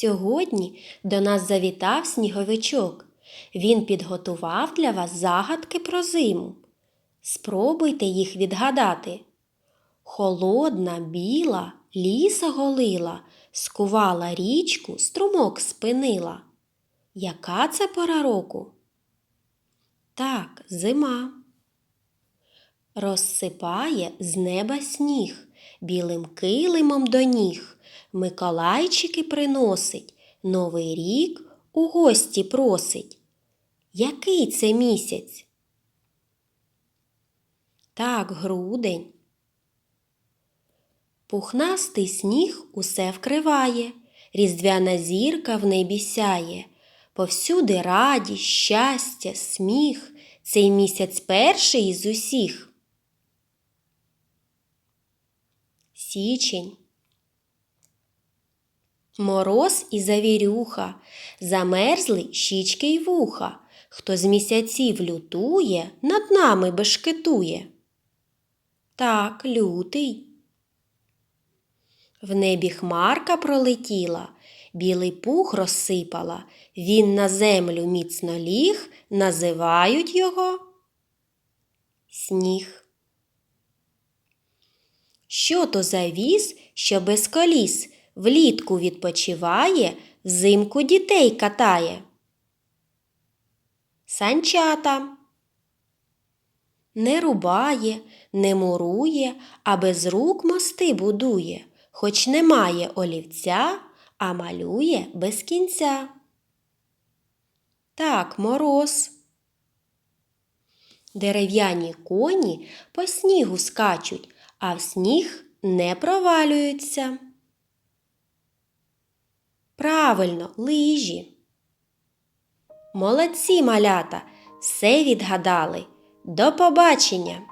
Сьогодні до нас завітав сніговичок. Він підготував для вас загадки про зиму. Спробуйте їх відгадати. Холодна, біла, ліса голила, скувала річку, струмок спинила. Яка це пора року? Так, зима. Розсипає з неба сніг, білим килимом до ніг. Миколайчики приносить, Новий рік у гості просить. Який це місяць? Так, грудень. Пухнастий сніг усе вкриває, різдвяна зірка в небі сяє. Повсюди радість, щастя, сміх. Цей місяць перший із усіх. Січень. Мороз і завірюха, замерзли щічки й вуха. Хто з місяців лютує, над нами бешкетує. Так, лютий. В небі хмарка пролетіла, білий пух розсипала, він на землю міцно ліг, називають його сніг. Що то за віз, що без коліс, влітку відпочиває, взимку дітей катає? Санчата. Не рубає, не мурує, а без рук мости будує, хоч немає олівця, а малює без кінця. Так, мороз. Дерев'яні коні по снігу скачуть, а в сніг не провалюються. Правильно, лижі. Молодці малята, все відгадали. До побачення!